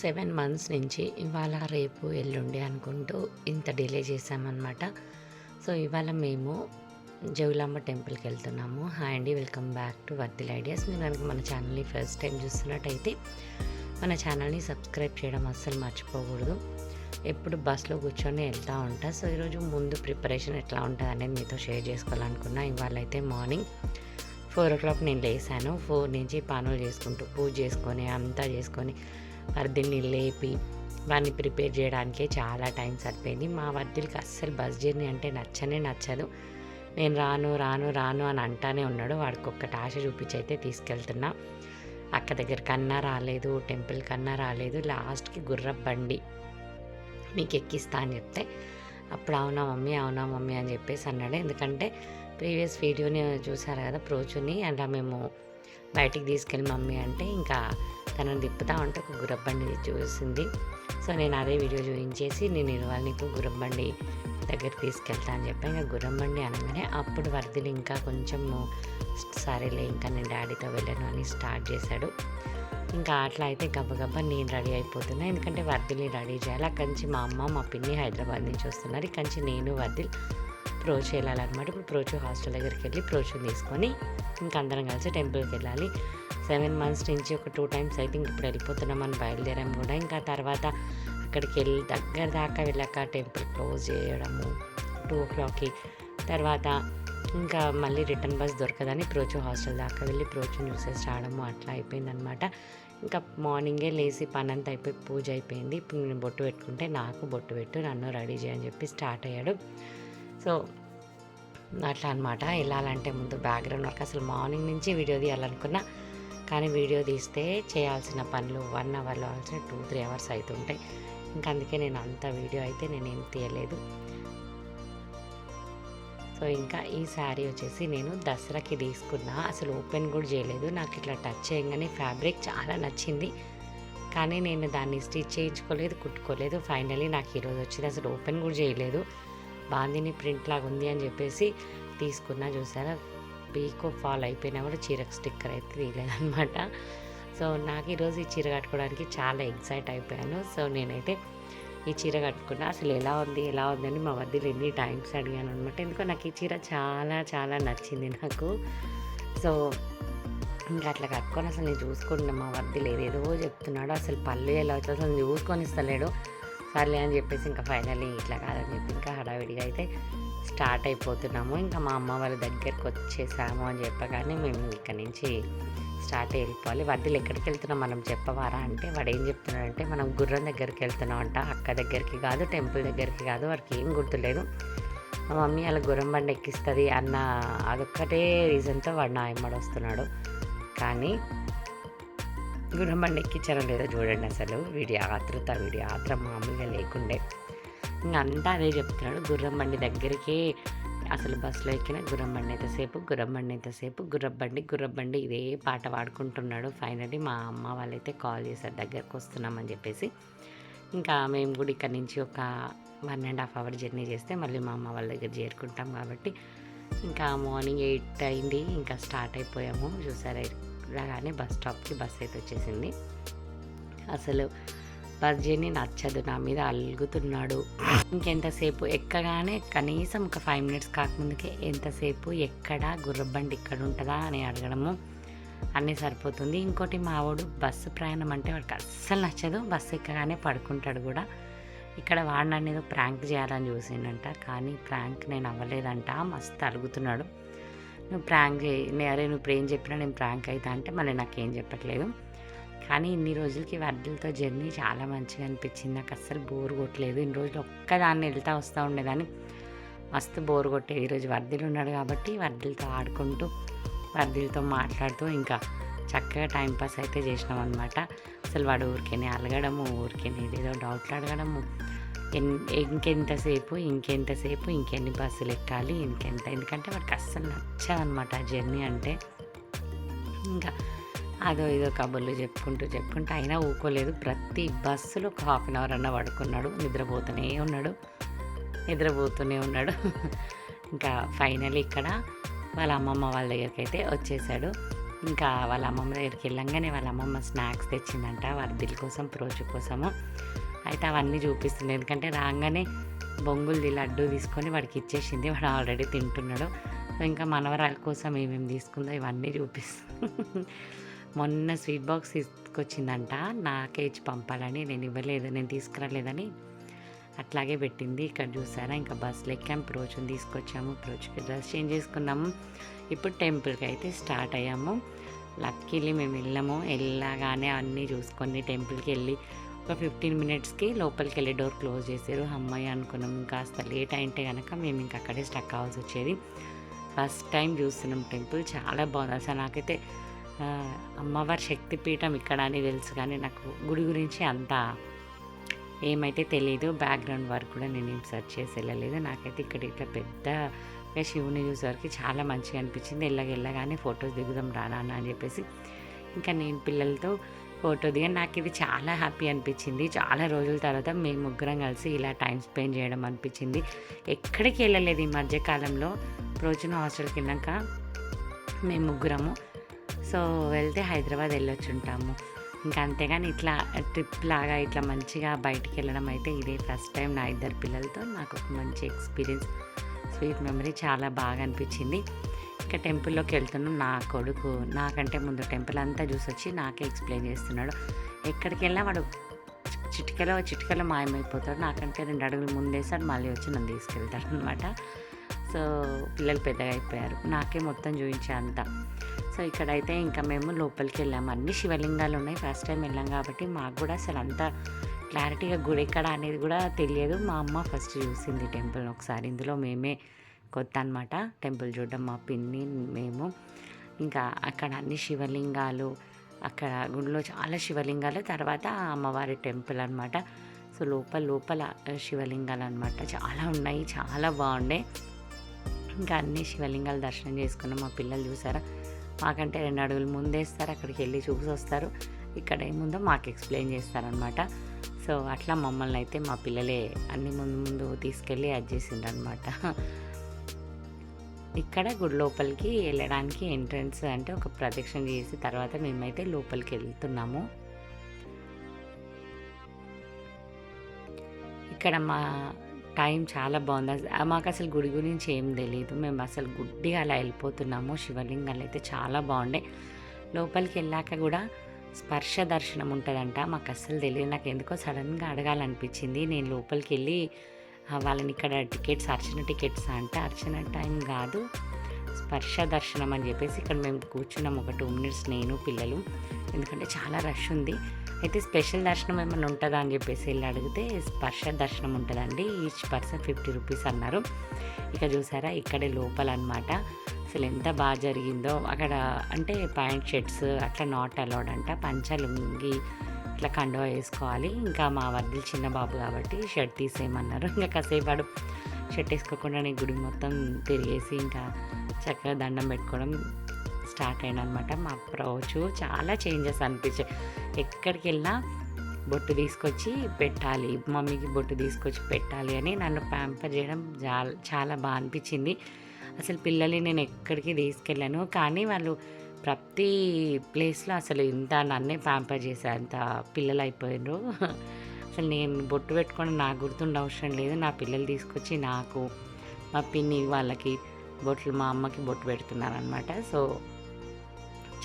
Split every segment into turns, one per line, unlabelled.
Seven months నుంచి ఇవాళ రేపు ఎల్లుండి అనుకుంటూ ఇంత డిలే చేసామన్నమాట సో ఇవాళ మేము జవులాంబ టెంపుల్కి వెళ్తున్నాము. హాయ్ అండి వెల్కమ్ బ్యాక్ టు వర్దిల్ ఐడియాస్. మీరు కనుక మన ఛానల్ని ఫస్ట్ టైం చూస్తున్నట్టయితే మన ఛానల్ని సబ్స్క్రైబ్ చేయడం అస్సలు మర్చిపోకూడదు. ఎప్పుడు బస్లో కూర్చొని వెళ్తూ ఉంటా. సో ఈరోజు ముందు ప్రిపరేషన్ ఎట్లా ఉంటుంది అనేది మీతో షేర్ చేసుకోవాలనుకున్నా. ఇవాళ అయితే మార్నింగ్ ఫోర్ ఓ క్లాక్ నేను లేసాను. ఫోర్ నుంచి పనులు చేసుకుంటూ పూజ చేసుకొని అంతా చేసుకొని వర్దిల్ని లేపి వాడిని ప్రిపేర్ చేయడానికే చాలా టైం సరిపోయింది. మా వర్దిల్కి అస్సలు బస్ జర్నీ అంటే నచ్చనే నచ్చదు. నేను రాను రాను రాను అని అంటానే ఉన్నాడు. వాడికి ఒక్కటి ఆశ చూపించి అయితే తీసుకెళ్తున్నా. అక్క దగ్గర కన్నా రాలేదు టెంపుల్ కన్నా రాలేదు లాస్ట్కి గుర్ర బండి మీకు ఎక్కిస్తా అని చెప్తే అప్పుడు అవునా మమ్మీ అవునా మమ్మీ అని చెప్పేసి అన్నాడు. ఎందుకంటే ప్రీవియస్ వీడియోని చూసారు కదా ప్రోచుని అలా మేము బయటికి తీసుకెళ్ళి మమ్మీ అంటే ఇంకా తనను తిప్పుతా ఉంటే ఒక గుర్రబండి చూసింది. సో నేను అదే వీడియో చూపించేసి నేను ఇవాళ నీకు గుర్రబండి దగ్గరికి తీసుకెళ్తా అని చెప్పి. ఇంకా గుర్రబండి అనగానే అప్పుడు వర్దిని ఇంకా కొంచెం సరేలే ఇంకా నేను డాడీతో వెళ్ళాను అని స్టార్ట్ చేశాడు. ఇంకా అట్లా అయితే గబగబా నేను రెడీ అయిపోతున్నా. ఎందుకంటే వర్దిల్ని రెడీ చేయాలి. అక్కడి నుంచి మా అమ్మ మా పిన్ని హైదరాబాద్ నుంచి వస్తున్నారు. ఇక్కడి నుంచి నేను వర్దిల్ ప్రోచు వెళ్ళాలన్నమాట ఇప్పుడు ప్రోచు హాస్టల్ దగ్గరికి వెళ్ళి ప్రోచుని తీసుకొని ఇంకా అందరం కలిసి టెంపుల్కి వెళ్ళాలి. సెవెన్ మంత్స్ నుంచి ఒక టూ టైమ్స్ అయితే ఇంక ఇప్పుడు వెళ్ళిపోతున్నాం అని బయలుదేరాం కూడా. ఇంకా తర్వాత అక్కడికి వెళ్ళి దగ్గర దాకా వెళ్ళాక టెంపుల్ క్లోజ్ చేయడము టూ ఓ క్లాక్కి తర్వాత ఇంకా మళ్ళీ రిటర్న్ బస్ దొరకదని ప్రోచు హాస్టల్ దాకా వెళ్ళి ప్రోచుని చూసేసి రావడము అట్లా అయిపోయిందనమాట ఇంకా మార్నింగే లేచి పని అంతా అయిపోయి పూజ అయిపోయింది. ఇప్పుడు నేను బొట్టు పెట్టుకుంటే నాకు బొట్టు పెట్టు నన్ను రెడీ చేయని చెప్పి స్టార్ట్ అయ్యాడు. సో అట్లా అనమాట వెళ్ళాలంటే ముందు బ్యాక్గ్రౌండ్ వర్క్. అసలు మార్నింగ్ నుంచి వీడియో తీయాలనుకున్నా కానీ వీడియో తీస్తే చేయాల్సిన పనులు వన్ అవర్లో అవ్వాల్సిన టూ త్రీ అవర్స్ అవుతుంటాయి ఇంకా అందుకే నేను అంత వీడియో అయితే నేనేం తీయలేదు. సో ఇంకా ఈ శారీ వచ్చేసి నేను దసరాకి తీసుకున్నా. అసలు ఓపెన్ కూడా చేయలేదు. నాకు ఇట్లా టచ్ చేయగానే ఫ్యాబ్రిక్ చాలా నచ్చింది. కానీ నేను దాన్ని స్టిచ్ చేయించుకోలేదు కుట్టుకోలేదు. ఫైనలీ నాకు ఈరోజు వచ్చింది. అసలు ఓపెన్ కూడా చేయలేదు. బాందిని ప్రింట్ లాగా ఉంది అని చెప్పేసి తీసుకున్నా చూసారా? పీకో ఫాల్ అయిపోయినా కూడా చీరకు స్టిక్కర్ అయితే తీయలేదనమాట సో నాకు ఈరోజు ఈ చీర కట్టుకోవడానికి చాలా ఎక్సైట్ అయిపోయాను. సో నేనైతే ఈ చీర కట్టుకున్నా అసలు ఎలా ఉంది ఎలా ఉంది అని మా వద్దలు ఎన్ని టైమ్స్ అడిగాను అనమాట ఎందుకో నాకు ఈ చీర చాలా చాలా నచ్చింది నాకు. సో ఇంకా అట్లా కట్టుకొని అసలు నేను చూసుకుంటున్నా. మా వద్దీలు ఏదేదో చెప్తున్నాడు అసలు పళ్ళు ఎలా వచ్చి అసలు చూసుకొని ఇస్తలేడు. సర్లే అని చెప్పేసి ఇంకా ఫైనల్లీ ఇట్లా కాదని చెప్పి ఇంకా హడావిడిగా అయితే స్టార్ట్ అయిపోతున్నాము. ఇంకా మా అమ్మ వాళ్ళ దగ్గరికి వచ్చేసాము అని చెప్పగానే మేము ఇక్కడ నుంచి స్టార్ట్ వెళ్ళిపోవాలి వడ్డీలు ఎక్కడికి వెళ్తున్నాం మనం చెప్పవారా అంటే వాడు ఏం చెప్తున్నాడంటే మనం గుర్రం దగ్గరికి వెళ్తున్నాం అంట అక్క దగ్గరికి కాదు టెంపుల్ దగ్గరికి కాదు వాడికి ఏం గుర్తులేదు. మా మమ్మీ అలా గుర్రం బండి ఎక్కిస్తుంది అన్న అదొక్కటే రీజన్తో వాడు నా వస్తున్నాడు. కానీ గుర్రం బండి ఎక్కించారో లేదో చూడండి అసలు. వీడి ఆతృత వీడి ఆత్ర మామూలుగా లేకుండే. ఇంకా అంతా అదే చెప్తున్నాడు. గుర్రం బండి దగ్గరికి అసలు బస్సులో ఎక్కిన గుర్రం బండి ఎంతసేపు గుర్రం బండి ఎంతసేపు గుర్రం బండి గుర్రం బండి ఇదే పాట పాడుకుంటున్నాడు. ఫైనల్లీ మా అమ్మ వాళ్ళైతే కాల్ చేశారు దగ్గరకు వస్తున్నామని చెప్పేసి. ఇంకా మేము కూడా ఇక్కడ నుంచి ఒక one and half hour journey చేస్తే మళ్ళీ మా అమ్మ వాళ్ళ దగ్గర చేరుకుంటాం కాబట్టి. ఇంకా మార్నింగ్ ఎయిట్ అయింది. ఇంకా స్టార్ట్ అయిపోయాము. చూసారా? రాగానే బస్ స్టాప్కి బస్ అయితే వచ్చేసింది. అసలు బస్ జర్నీ నచ్చదు నా మీద అలుగుతున్నాడు. ఇంకెంతసేపు ఎక్కగానే కనీసం ఒక ఫైవ్ మినిట్స్ కాకముందుకే ఎంతసేపు ఎక్కడ గుర్రబండి ఇక్కడ ఉంటుందా అని అడగడము అన్నీ సరిపోతుంది. ఇంకోటి మా వాడు బస్సు ప్రయాణం అంటే వాడికి అస్సలు నచ్చదు. బస్సు ఎక్కగానే పడుకుంటాడు కూడా. ఇక్కడ వాడిని అనేది ఏదో ప్రాంక్ చేయాలని చూసిండంట కానీ ప్రాంక్ నేను అవ్వలేదంట. మస్తు అలుగుతున్నాడు. నువ్వు ప్రాంక్ చేయి. అరే నువ్వు ఇప్పుడు ఏం చెప్పినా నేను ప్రాంక్ అవుతా అంటే మళ్ళీ నాకేం చెప్పట్లేదు. కానీ ఇన్ని రోజులకి వర్దిలతో జర్నీ చాలా మంచిగా అనిపించింది. నాకు అస్సలు బోర్ కొట్టలేదు. ఇన్ని రోజులు ఒక్కదాన్ని వెళ్తా వస్తూ ఉండేదాన్ని. మస్తు బోర్ కొట్టేది. ఈరోజు వర్దిలు ఉన్నాడు కాబట్టి వర్దిలతో ఆడుకుంటూ వర్దిలతో మాట్లాడుతూ ఇంకా చక్కగా టైంపాస్ అయితే చేసినాం అనమాట అసలు వాడు ఊరికేనే అలగడము ఊరికేనే ఏదో డౌట్లు అడగడము ఎన్ ఇంకెంతసేపు ఇంకెంతసేపు ఇంకెన్ని బస్సులు ఎక్కాలి ఇంకెంత ఎందుకంటే వాడికి అస్సలు నచ్చదనమాట ఆ జర్నీ అంటే. ఇంకా అదో ఇదో కబుర్లు చెప్పుకుంటూ చెప్పుకుంటూ అయినా ఊకోలేదు. ప్రతి బస్సులో ఒక హాఫ్ అన్ అవర్ అన్న పడుకున్నాడు. నిద్రపోతూనే ఉన్నాడు. నిద్రపోతూనే ఉన్నాడు. ఇంకా ఫైనల్ ఇక్కడ వాళ్ళ అమ్మమ్మ వాళ్ళ దగ్గరికి అయితే వచ్చేసాడు. ఇంకా వాళ్ళ అమ్మమ్మ దగ్గరికి వెళ్ళంగానే వాళ్ళ అమ్మమ్మ స్నాక్స్ తెచ్చిందంట. వర్దిల్ కోసం ప్రోజు కోసము. అయితే అవన్నీ చూపిస్తుంది. ఎందుకంటే రాగానే బొంగులది లడ్డు తీసుకొని వాడికి ఇచ్చేసింది. వాడు ఆల్రెడీ తింటున్నాడు. సో ఇంకా మనవరాల కోసం ఏమేమి తీసుకుందో ఇవన్నీ చూపిస్తుంది. మొన్న స్వీట్ బాక్స్ తీసుకొచ్చిందంట. నాకే ఇచ్చి పంపాలని. నేను ఇవ్వలేదు. నేను తీసుకురాలేదని అట్లాగే పెట్టింది. ఇక్కడ చూసారా? ఇంకా బస్సులు ఎక్కాం ప్రోచుని తీసుకొచ్చాము. ప్రోచుకి డ్రెస్ చేంజ్ చేసుకున్నాము. ఇప్పుడు టెంపుల్కి అయితే స్టార్ట్ అయ్యాము. లక్కీలీ మేము వెళ్ళాము. వెళ్ళగానే అన్నీ చూసుకొని టెంపుల్కి వెళ్ళి ఒక ఫిఫ్టీన్ మినిట్స్కి లోపలికి వెళ్ళి డోర్ క్లోజ్ చేశారు. అమ్మాయి అనుకున్నాం కాస్త లేట్ అయింటే కనుక మేము ఇంకా అక్కడే స్టక్ అవ్వాల్సి వచ్చేది. ఫస్ట్ టైం చూస్తున్నాం టెంపుల్. చాలా బాగుంది. అసలు నాకైతే అమ్మవారి శక్తిపీఠం ఇక్కడ అని తెలుసు కానీ నాకు గుడి గురించి అంత ఏమైతే తెలియదు బ్యాక్గ్రౌండ్ వర్క్ కూడా నేను ఏం సెర్చ్ చేసి వెళ్ళలేదు. నాకైతే ఇక్కడ ఇట్లా పెద్దగా శివుని చూసేవారికి చాలా మంచిగా అనిపించింది. వెళ్ళగా వెళ్ళగానే ఫొటోస్ దిగుదాం రానా అని చెప్పేసి. ఇంకా నేను పిల్లలతో ఫోటో దిగాను నాకు ఇది చాలా హ్యాపీ అనిపించింది. చాలా రోజుల తర్వాత మేము ముగ్గురం కలిసి ఇలా టైం స్పెండ్ చేయడం అనిపించింది. ఎక్కడికి వెళ్ళలేదు ఈ మధ్యకాలంలో రోజున హాస్టల్కి వెళ్ళాక మేము ముగ్గురము. సో వెళ్తే హైదరాబాద్ వెళ్ళొచ్చు ఉంటాము. ఇంకా అంతేగాని ఇట్లా ట్రిప్ లాగా ఇట్లా మంచిగా బయటికి వెళ్ళడం అయితే ఇదే ఫస్ట్ టైం నా ఇద్దరు పిల్లలతో. నాకు ఒక మంచి ఎక్స్పీరియన్స్ స్వీట్ మెమరీ చాలా బాగా అనిపించింది. ఇంకా టెంపుల్లోకి వెళ్తున్నాం నా కొడుకు నాకంటే ముందు టెంపుల్ అంతా చూసి వచ్చి నాకే ఎక్స్ప్లెయిన్ చేస్తున్నాడు. ఎక్కడికి వెళ్ళినా వాడు చిటికలో చిటికలో మాయమైపోతాడు. నాకంటే రెండు అడుగులు ముందేసాడు మళ్ళీ వచ్చి నన్ను తీసుకెళ్తాడు అనమాట సో పిల్లలు పెద్దగా అయిపోయారు. నాకే మొత్తం చూపించే అంతా. సో ఇక్కడైతే ఇంకా మేము లోపలికి వెళ్ళాము. అన్ని శివలింగాలు ఉన్నాయి. ఫస్ట్ టైం వెళ్ళాం కాబట్టి మాకు కూడా అసలు అంత క్లారిటీగా గుడి ఎక్కడ అనేది కూడా తెలియదు. మా అమ్మ ఫస్ట్ చూసింది టెంపుల్ ఒకసారి. ఇందులో మేమే కొత్త అనమాట టెంపుల్ చూడడం మా పిన్ని మేము. ఇంకా అక్కడ అన్ని శివలింగాలు అక్కడ గుడిలో చాలా శివలింగాలు తర్వాత అమ్మవారి టెంపుల్ అనమాట సో లోపల లోపల శివలింగాలు అనమాట చాలా ఉన్నాయి చాలా బాగుండే. ఇంకా అన్ని శివలింగాలు దర్శనం చేసుకున్నాం. మా పిల్లలు చూసారా? మాకంటే రెండు అడుగులు ముందేస్తారు అక్కడికి వెళ్ళి చూసి వస్తారు ఇక్కడ ఏముందో మాకు ఎక్స్ప్లెయిన్ చేస్తారనమాట సో అట్లా మమ్మల్ని అయితే మా పిల్లలే అన్ని ముందు ముందు తీసుకెళ్ళి అది చేసిండ్రు అనమాట ఇక్కడ గుడి లోపలికి వెళ్ళడానికి ఎంట్రన్స్ అంటే ఒక ప్రదక్షిణ చేసి తర్వాత మేమైతే లోపలికి వెళ్తున్నాము. ఇక్కడ మా టైం చాలా బాగుంది. మాకు అసలు గుడి గురించి ఏం తెలియదు మేము అసలు గుడ్డిగా అలా వెళ్ళిపోతున్నాము. శివలింగాలు అయితే చాలా బాగుండే. లోపలికి వెళ్ళాక కూడా స్పర్శ దర్శనం ఉంటుందంట. మాకు అస్సలు తెలియదు. నాకు ఎందుకో సడన్గా అడగాలనిపించింది. నేను లోపలికి వెళ్ళి వాళ్ళని ఇక్కడ టికెట్స్ అర్చన టికెట్స్ అంటే అర్చన టైం కాదు స్పర్శ దర్శనం అని చెప్పేసి ఇక్కడ మేము కూర్చున్నాం. ఒక టూ మినిట్స్ నేను పిల్లలు. ఎందుకంటే చాలా రష్ ఉంది. అయితే స్పెషల్ దర్శనం ఏమైనా ఉంటుందా అని చెప్పేసి వెళ్ళి అడిగితే స్పర్శ దర్శనం ఉంటుందండి. ఈచ్ పర్సన్ ఫిఫ్టీ రూపీస్ అన్నారు. ఇక చూసారా ఇక్కడే లోపల అనమాట అసలు ఎంత బాగా జరిగిందో. అక్కడ అంటే ప్యాంట్ షర్ట్స్ అట్లా నాట్ అలౌడ్ అంట. పంచ లుంగి ఇట్లా కండువా వేసుకోవాలి. ఇంకా మా వర్దిల్ చిన్న బాబు కాబట్టి షర్ట్ తీసేయమన్నారు. ఇంకా కాసేపు వాడు షర్ట్ వేసుకోకుండా నేను గుడి మొత్తం తిరిగేసి ఇంకా చక్కగా దండం పెట్టుకోవడం స్టార్ట్ అయ్యాను అనమాట మా అప్రోచ్ చాలా చేంజెస్ అనిపించాయి. ఎక్కడికి వెళ్ళినా బొట్టు తీసుకొచ్చి పెట్టాలి. మమ్మీకి బొట్టు తీసుకొచ్చి పెట్టాలి అని నన్ను ప్యాంపర్ చేయడం చాలా చాలా బాగా అనిపించింది. అసలు పిల్లల్ని నేను ఎక్కడికి తీసుకెళ్ళాను. కానీ వాళ్ళు ప్రతి ప్లేస్లో అసలు ఇంత నన్నే ప్యాంపర్ చేసే అంత పిల్లలు అయిపోయినారు అసలు నేను బొట్టు పెట్టుకోవడం నాకు గుర్తుండే అవసరం లేదు. నా పిల్లలు తీసుకొచ్చి నాకు మా పిన్ని వాళ్ళకి బొట్లు మా అమ్మకి బొట్టు పెడుతున్నారనమాట సో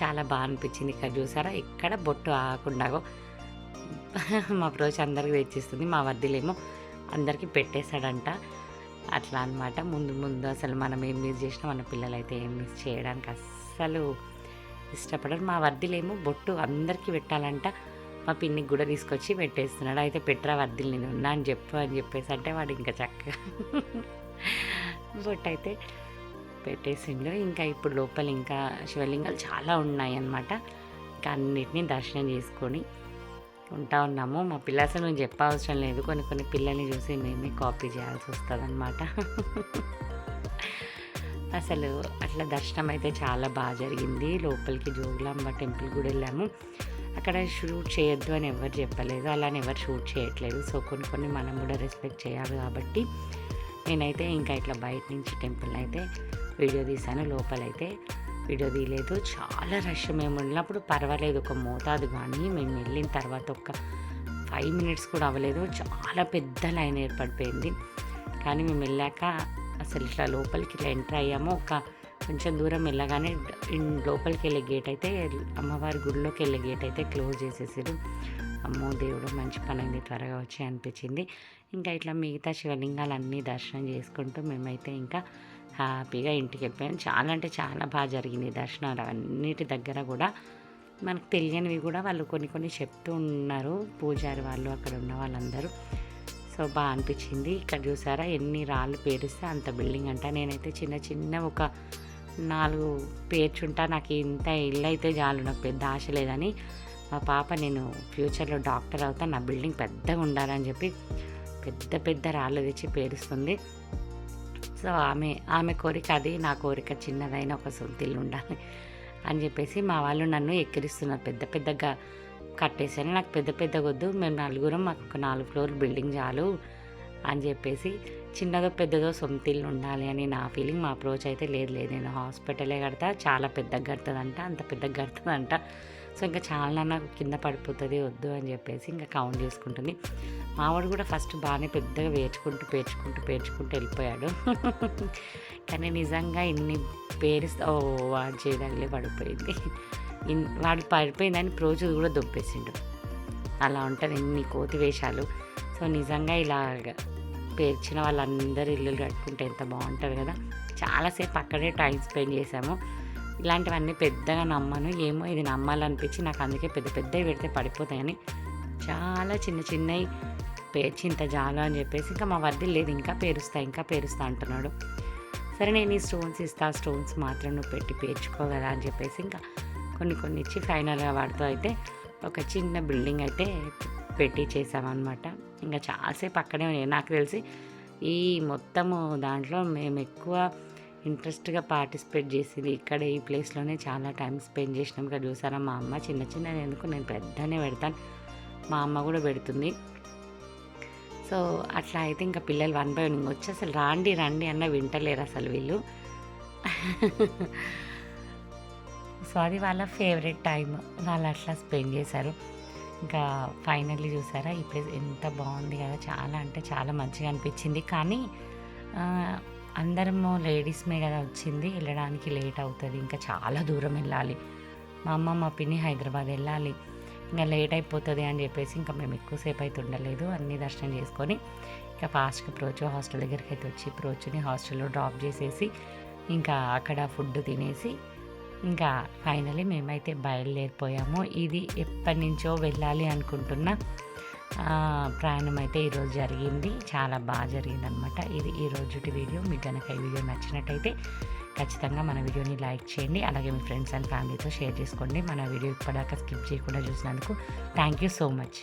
చాలా బాగా అనిపించింది ఇక్కడ చూసారా? ఎక్కడ బొట్టు ఆకుండాగో మా ప్రోచ్ అందరికి తెచ్చిస్తుంది మా వద్దులేమో అందరికీ పెట్టేశాడంట. అట్లా అనమాట ముందు ముందు అసలు మనం ఏం మిస్ చేసినా మన పిల్లలు అయితే ఏం మిస్ చేయడానికి అస్సలు ఇష్టపడరు. మా వర్దిలేమో బొట్టు అందరికీ పెట్టాలంట. మా పిన్నికి కూడా తీసుకొచ్చి పెట్టేస్తున్నాడు. అయితే పెట్టరా వర్దిలు నేను ఉన్నా అని చెప్పు అని చెప్పేసి అంటే వాడు ఇంకా చక్కగా బొట్టు అయితే పెట్టేసిండు. ఇంకా ఇప్పుడు లోపల ఇంకా శివలింగాలు చాలా ఉన్నాయి అన్నమాట ఇంకా అన్నిటినీ దర్శనం చేసుకొని ఉంటా ఉన్నాము. మా పిల్ల అసలు మేము చెప్పవసరం లేదు. కొన్ని కొన్ని పిల్లల్ని చూసి మేమే కాపీ చేయాల్సి వస్తుంది అసలు అట్లా దర్శనం అయితే చాలా బాగా జరిగింది. లోపలికి జోగులాంబ టెంపుల్ కూడా వెళ్ళాము. అక్కడ షూట్ చేయొద్దు అని ఎవరు చెప్పలేదు. అలానే ఎవరు షూట్ చేయట్లేదు. సో కొన్ని కొన్ని మనం కూడా రెస్పెక్ట్ చేయాలి కాబట్టి నేనైతే ఇంకా ఇట్లా బయట నుంచి టెంపుల్ అయితే వీడియో తీశాను. లోపలైతే వీడియో తీయలేదు. చాలా రష్ మేము వెళ్ళినప్పుడు. పర్వాలేదు. ఒక మోతాదు కానీ మేము వెళ్ళిన తర్వాత ఒక ఫైవ్ మినిట్స్ కూడా అవ్వలేదు. చాలా పెద్ద లైన్ ఏర్పడిపోయింది. కానీ మేము వెళ్ళాక అసలు ఇట్లా లోపలికి ఇట్లా ఎంటర్ అయ్యాము ఒక కొంచెం దూరం వెళ్ళగానే లోపలికి వెళ్ళే గేట్ అయితే అమ్మవారి గుడిలోకి వెళ్ళే గేట్ అయితే క్లోజ్ చేసేసారు. అమ్మో దేవుడు మంచి పని అయింది త్వరగా వచ్చి అనిపించింది. ఇంకా ఇట్లా మిగతా శివలింగాలన్నీ దర్శనం చేసుకుంటూ మేమైతే ఇంకా హ్యాపీగా ఇంటికి వెళ్ళిపోయాం. చాలా అంటే చాలా బాగా జరిగింది దర్శనాలు. అన్నిటి దగ్గర కూడా మనకు తెలియనివి కూడా వాళ్ళు కొన్ని కొన్ని చెప్తూ ఉన్నారు. పూజారి వాళ్ళు అక్కడ ఉన్న వాళ్ళందరూ. సో బాగా అనిపించింది. ఇక్కడ చూసారా ఎన్ని రాళ్ళు పేరిస్తే అంత బిల్డింగ్ అంట. నేనైతే చిన్న చిన్న ఒక నాలుగు పేర్చుంటా. నాకు ఇంత ఇల్లు అయితే చాలు. నాకు పెద్ద ఆశ లేదని మా పాప నేను ఫ్యూచర్లో డాక్టర్ అవుతా. నా బిల్డింగ్ పెద్దగా ఉండాలని చెప్పి పెద్ద పెద్ద రాళ్ళు తెచ్చి పేరుస్తుంది. సో ఆమె ఆమె కోరిక అది. నా కోరిక చిన్నదైన ఒక సొంతిల్లు ఉండాలి అని చెప్పేసి మా వాళ్ళు నన్ను ఎక్కిరిస్తున్నారు. పెద్ద పెద్దగా కట్టేశాను. నాకు పెద్ద పెద్ద వద్దు మేము నలుగురం మాకు ఒక నాలుగు ఫ్లోర్ బిల్డింగ్ చాలు అని చెప్పేసి చిన్నదో పెద్దదో సొంతిల్లు ఉండాలి అని నా ఫీలింగ్ మా అప్రోచ్ అయితే లేదు లేదు. నేను హాస్పిటలే కడతా చాలా పెద్దగా కడుతుందంట అంత పెద్దగా కడుతుందంట సో ఇంకా చాలా నాకు కింద పడిపోతుంది వద్దు అని చెప్పేసి ఇంకా కౌంట్ చేసుకుంటుంది. మావాడు కూడా ఫస్ట్ బాగానే పెద్దగా పేర్చుకుంటూ పేర్చుకుంటూ పేర్చుకుంటూ వెళ్ళిపోయాడు. కానీ నిజంగా ఇన్ని పేరుస్తా ఓ వాడు చేయడానికి పడిపోయింది. వాడు పడిపోయిందని రోజు కూడా దొబ్బేసిండు. అలా ఉంటుంది ఎన్ని కోతి వేషాలు. సో నిజంగా ఇలా పేర్చిన వాళ్ళందరూ ఇల్లులు కట్టుకుంటే ఎంత బాగుంటుంది కదా. చాలాసేపు అక్కడే టైం స్పెండ్ చేసాము ఇలాంటివన్నీ పెద్దగా నమ్మను. ఏమో ఇది నమ్మాలనిపించి నాకు అందుకే పెద్ద పెద్దవి పెడితే పడిపోతాయని చాలా చిన్న చిన్నవి పేర్చి ఇంత జాలు అని చెప్పేసి ఇంకా మా వద్ద లేదు ఇంకా పేరుస్తా ఇంకా పేరుస్తా అంటున్నాడు. సరే నేను ఈ స్టోన్స్ ఇస్తా స్టోన్స్ మాత్రం నువ్వు పెట్టి పేర్చుకో కదా అని చెప్పేసి ఇంకా కొన్ని కొన్ని ఇచ్చి ఫైనల్గా వాడితో అయితే ఒక చిన్న బిల్డింగ్ అయితే పెట్టి చేసామన్నమాట ఇంకా చాలాసేపు అక్కడే ఉన్నాయి నాకు తెలిసి ఈ మొత్తము దాంట్లో మేము ఎక్కువ ఇంట్రెస్ట్గా పార్టిసిపేట్ చేసింది ఇక్కడ ఈ ప్లేస్లోనే చాలా టైం స్పెండ్ చేసినాం ఇక్కడ చూసారా మా అమ్మ చిన్న చిన్న ఎందుకు నేను పెద్దనే పెడతాను. మా అమ్మ కూడా పెడుతుంది. సో అట్లా అయితే ఇంకా పిల్లలు వన్ బై వన్ వచ్చి అసలు రాండి రండి అన్న వింటలేరు అసలు వీళ్ళు. సో అది వాళ్ళ ఫేవరెట్ టైం వాళ్ళు అట్లా స్పెండ్ చేశారు. ఇంకా ఫైనల్లీ చూసారా ఈ ప్లేస్ ఎంత బాగుంది కదా చాలా అంటే చాలా మంచిగా అనిపించింది. కానీ అందరము లేడీస్మే కదా వచ్చింది వెళ్ళడానికి లేట్ అవుతుంది ఇంకా చాలా దూరం వెళ్ళాలి. మా అమ్మ మా పిన్ని హైదరాబాద్ వెళ్ళాలి ఇంకా లేట్ అయిపోతుంది అని చెప్పేసి ఇంకా మేము ఎక్కువసేపు అయితే ఉండలేదు అన్ని దర్శనం చేసుకొని ఇంకా ఫాస్ట్గా ప్రోచు హాస్టల్ దగ్గరికి అయితే వచ్చి ప్రోచుని హాస్టల్లో డ్రాప్ చేసేసి ఇంకా అక్కడ ఫుడ్ తినేసి ఇంకా ఫైనలీ మేమైతే బయలుదేరిపోయాము. ఇది ఎప్పటి నుంచో వెళ్ళాలి అనుకుంటున్న ప్రయాణం అయితే ఈరోజు జరిగింది. చాలా బాగా జరిగింది అనమాట ఇది ఈ రోజుటి వీడియో. మీకు కనుక ఈ వీడియో నచ్చినట్టయితే ఖచ్చితంగా మన వీడియోని లైక్ చేయండి. అలాగే మీ ఫ్రెండ్స్ అండ్ ఫ్యామిలీతో షేర్ చేసుకోండి. మన వీడియో ఇప్పటిదాకా స్కిప్ చేయకుండా చూసినందుకు థ్యాంక్ యూ సో మచ్.